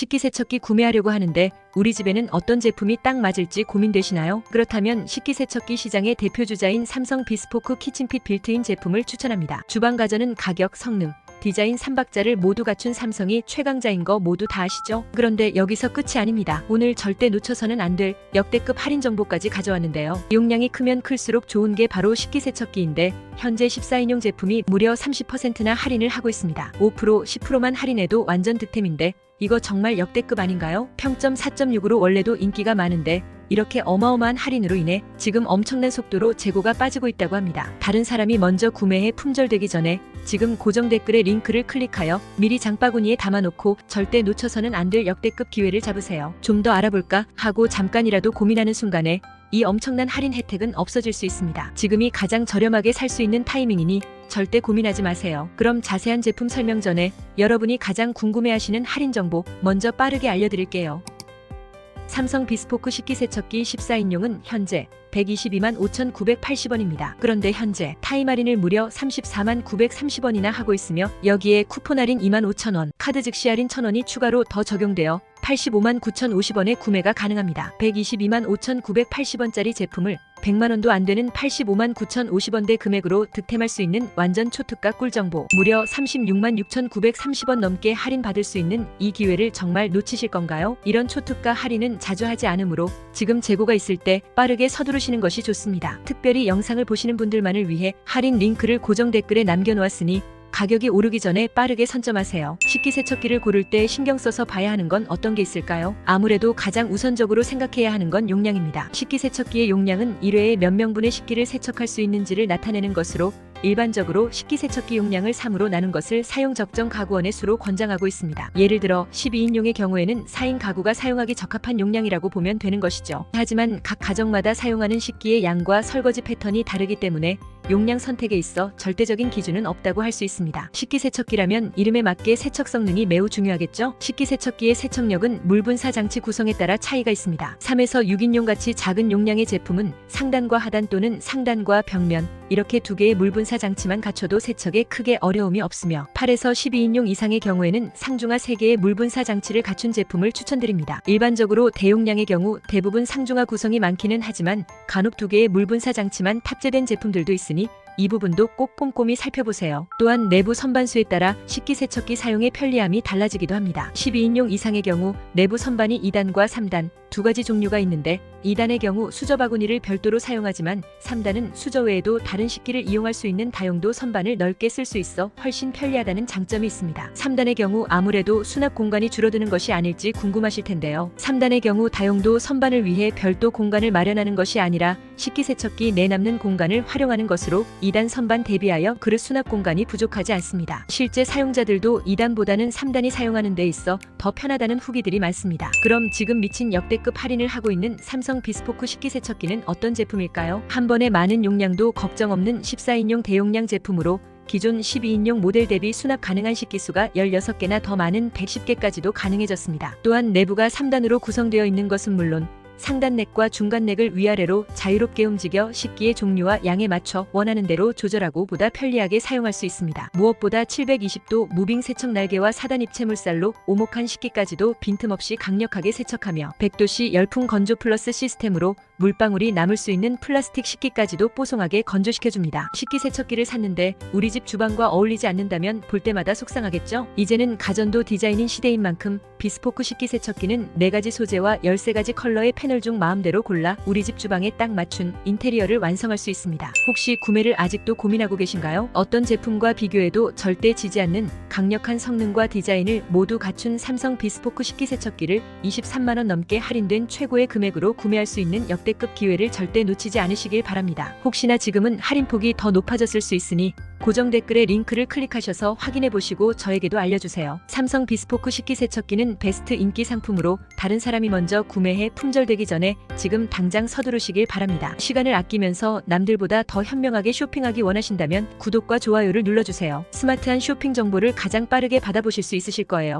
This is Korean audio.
식기세척기 구매하려고 하는데 우리 집에는 어떤 제품이 딱 맞을지 고민되시나요? 그렇다면 식기세척기 시장의 대표 주자인 삼성 비스포크 키친핏 빌트인 제품을 추천합니다. 주방 가전은 가격, 성능, 디자인 3박자를 모두 갖춘 삼성이 최강자인 거 모두 다 아시죠? 그런데 여기서 끝이 아닙니다. 오늘 절대 놓쳐서는 안 될 역대급 할인 정보까지 가져왔는데요. 용량이 크면 클수록 좋은 게 바로 식기세척기인데 현재 14인용 제품이 무려 30%나 할인을 하고 있습니다. 5% 10%만 할인해도 완전 득템인데 이거 정말 역대급 아닌가요? 평점 4.6으로 원래도 인기가 많은데 이렇게 어마어마한 할인으로 인해 지금 엄청난 속도로 재고가 빠지고 있다고 합니다. 다른 사람이 먼저 구매해 품절되기 전에 지금 고정 댓글에 링크를 클릭하여 미리 장바구니에 담아놓고 절대 놓쳐서는 안 될 역대급 기회를 잡으세요. 좀 더 알아볼까 하고 잠깐이라도 고민하는 순간에 이 엄청난 할인 혜택은 없어질 수 있습니다. 지금이 가장 저렴하게 살 수 있는 타이밍이니 절대 고민하지 마세요. 그럼 자세한 제품 설명 전에 여러분이 가장 궁금해하시는 할인 정보 먼저 빠르게 알려드릴게요. 삼성 비스포크 식기세척기 14인용은 현재 122만 5,980원입니다. 그런데 현재 타임 할인을 무려 34만 930원이나 하고 있으며 여기에 쿠폰 할인 2만 5천원, 카드 즉시 할인 1,000원이 추가로 더 적용되어 85만 9,050원에 구매가 가능합니다. 122만 5,980원짜리 제품을 100만 원도 안 되는 85만 9,050원대 금액으로 득템할 수 있는 완전 초특가 꿀정보. 무려 36만 6,930원 넘게 할인 받을 수 있는 이 기회를 정말 놓치실 건가요? 이런 초특가 할인은 자주 하지 않으므로 지금 재고가 있을 때 빠르게 서두르 시는 것이 좋습니다. 특별히 영상을 보시는 분들만을 위해 할인 링크를 고정 댓글에 남겨놓았으니 가격이 오르기 전에 빠르게 선점하세요. 식기세척기를 고를 때 신경 써서 봐야 하는 건 어떤 게 있을까요? 아무래도 가장 우선적으로 생각해야 하는 건 용량입니다. 식기세척기의 용량은 1회에 몇 명분의 식기를 세척할 수 있는지를 나타내는 것으로 일반적으로 식기세척기 용량을 3으로 나눈 것을 사용 적정 가구원의 수로 권장하고 있습니다. 예를 들어 12인용의 경우에는 4인 가구가 사용하기 적합한 용량이라고 보면 되는 것이죠. 하지만 각 가정마다 사용하는 식기의 양과 설거지 패턴이 다르기 때문에 용량 선택에 있어 절대적인 기준은 없다고 할 수 있습니다. 식기세척기라면 이름에 맞게 세척 성능이 매우 중요하겠죠? 식기세척기의 세척력은 물분사 장치 구성에 따라 차이가 있습니다. 3에서 6인용 같이 작은 용량의 제품은 상단과 하단 또는 상단과 벽면 이렇게 두 개의 물분사 장치만 갖춰도 세척에 크게 어려움이 없으며 8에서 12인용 이상의 경우에는 상중하 3개의 물분사 장치를 갖춘 제품을 추천드립니다. 일반적으로 대용량의 경우 대부분 상중하 구성이 많기는 하지만 간혹 두 개의 물분사 장치만 탑재된 제품들도 있 으니 이 부분도 꼭 꼼꼼히 살펴보세요. 또한 내부 선반수에 따라 식기세척기 사용의 편리함이 달라지기도 합니다. 12인용 이상의 경우 내부 선반이 2단과 3단 두 가지 종류가 있는데 2단의 경우 수저 바구니를 별도로 사용하지만 3단은 수저 외에도 다른 식기를 이용할 수 있는 다용도 선반을 넓게 쓸 수 있어 훨씬 편리하다는 장점이 있습니다. 3단의 경우 아무래도 수납 공간이 줄어드는 것이 아닐지 궁금하실 텐데요. 3단의 경우 다용도 선반을 위해 별도 공간을 마련하는 것이 아니라 식기세척기 내 남는 공간을 활용하는 것으로 2단 선반 대비하여 그릇 수납 공간이 부족하지 않습니다. 실제 사용자들도 2단보다는 3단이 사용하는 데 있어 더 편하다는 후기들이 많습니다. 그럼 지금 미친 역대급 할인을 하고 있는 삼성 비스포크 식기세척기는 어떤 제품일까요? 한 번에 많은 용량도 걱정 없는 14인용 대용량 제품으로 기존 12인용 모델 대비 수납 가능한 식기수가 16개나 더 많은 110개까지도 가능해졌습니다. 또한 내부가 3단으로 구성되어 있는 것은 물론 상단 넥과 중간 넥을 위아래로 자유롭게 움직여 식기의 종류와 양에 맞춰 원하는 대로 조절하고 보다 편리하게 사용할 수 있습니다. 무엇보다 720도 무빙 세척 날개와 사단 입체 물살로 오목한 식기까지도 빈틈없이 강력하게 세척하며 100도씨 열풍 건조 플러스 시스템으로 물방울이 남을 수 있는 플라스틱 식기까지도 뽀송하게 건조시켜줍니다. 식기 세척기를 샀는데 우리 집 주방과 어울리지 않는다면 볼 때마다 속상하겠죠? 이제는 가전도 디자인인 시대인 만큼 비스포크 식기 세척기는 4가지 소재와 13가지 컬러의 패널 중 마음대로 골라 우리 집 주방에 딱 맞춘 인테리어를 완성할 수 있습니다. 혹시 구매를 아직도 고민하고 계신가요? 어떤 제품과 비교해도 절대 지지 않는 강력한 성능과 디자인을 모두 갖춘 삼성 비스포크 식기 세척기를 23만원 넘게 할인된 최고의 금액으로 구매할 수 있는 역대급 기회를 절대 놓치지 않으시길 바랍니다. 혹시나 지금은 할인폭이 더 높아졌을 수 있으니 고정 댓글에 링크를 클릭하셔서 확인해 보시고 저에게도 알려주세요. 삼성 비스포크 식기세척기는 베스트 인기 상품으로 다른 사람이 먼저 구매해 품절되기 전에 지금 당장 서두르시길 바랍니다. 시간을 아끼면서 남들보다 더 현명하게 쇼핑하기 원하신다면 구독과 좋아요를 눌러주세요. 스마트한 쇼핑 정보를 가장 빠르게 받아보실 수 있으실 거예요.